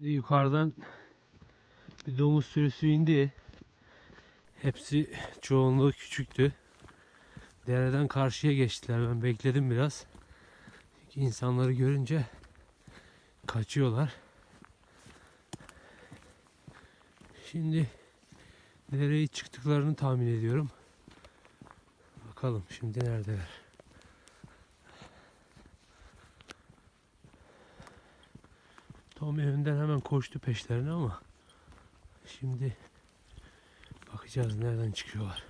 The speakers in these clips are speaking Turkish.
Yukarıdan bir domuz sürüsü indi. Hepsi çoğunluğu küçüktü. Dereden karşıya geçtiler. Ben bekledim biraz. Çünkü insanları görünce kaçıyorlar. Şimdi nereye çıktıklarını tahmin ediyorum. Bakalım şimdi neredeler. Tom evinden hemen koştu peşlerine ama şimdi bakacağız nereden çıkıyorlar.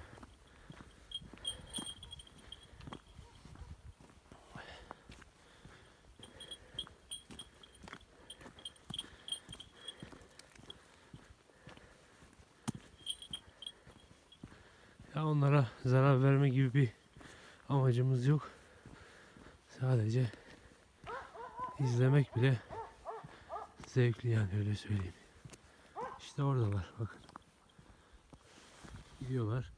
Ya onlara zarar verme gibi bir amacımız yok. Sadece izlemek bile zevkli yani öyle söyleyeyim. İşte oradalar bakın. Gidiyorlar.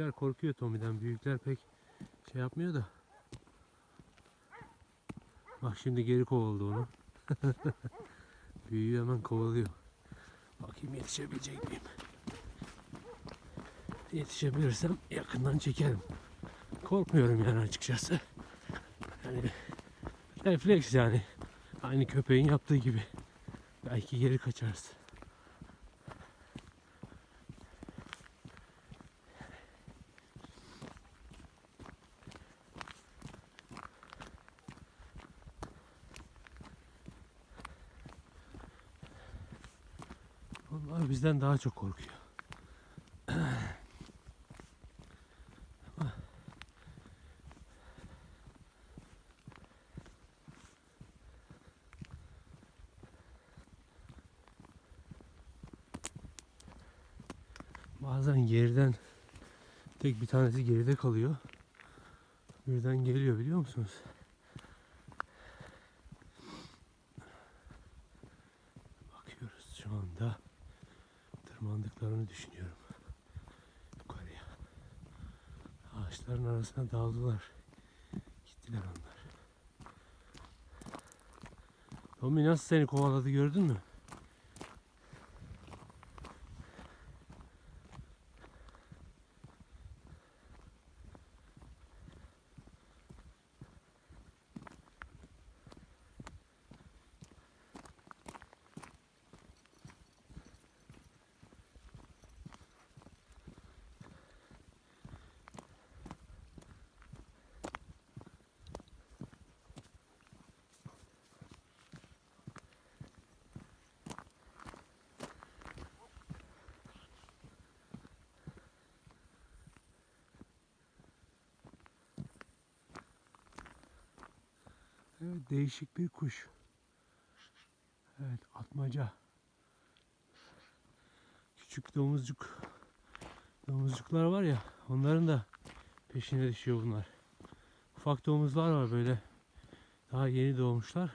Küçükler korkuyor Tommy'den. Büyükler pek şey yapmıyor da. Bak şimdi geri kovaladı onu. Büyüğü hemen kovalıyor. Bakayım yetişebilecek miyim? Yetişebilirsem yakından çekerim. Korkmuyorum yani açıkçası. Yani refleks yani. Aynı köpeğin yaptığı gibi. Belki geri kaçarız. Onlar bizden daha çok korkuyor. Bazen geriden tek bir tanesi geride kalıyor. Birden geliyor biliyor musunuz? Tırmandıklarını düşünüyorum. Yukarıya. Ağaçların arasına daldılar. Gittiler onlar. Tommy nasıl seni kovaladı gördün mü? Değişik bir kuş. Evet, atmaca. Küçük domuzcuk. Domuzcuklar var ya, onların da peşine düşüyor bunlar. Ufak domuzlar var böyle. Daha yeni doğmuşlar.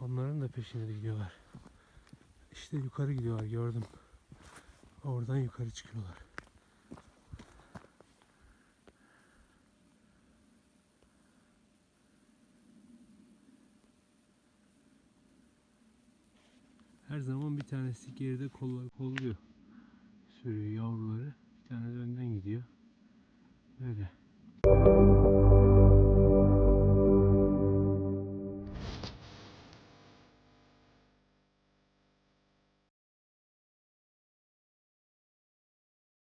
Onların da peşine gidiyorlar. İşte yukarı gidiyorlar gördüm. Oradan yukarı çıkıyorlar. her zaman bir tanesi geride kolluyor. Sürüyor yavruları. Bir tanesi önden gidiyor. Böyle.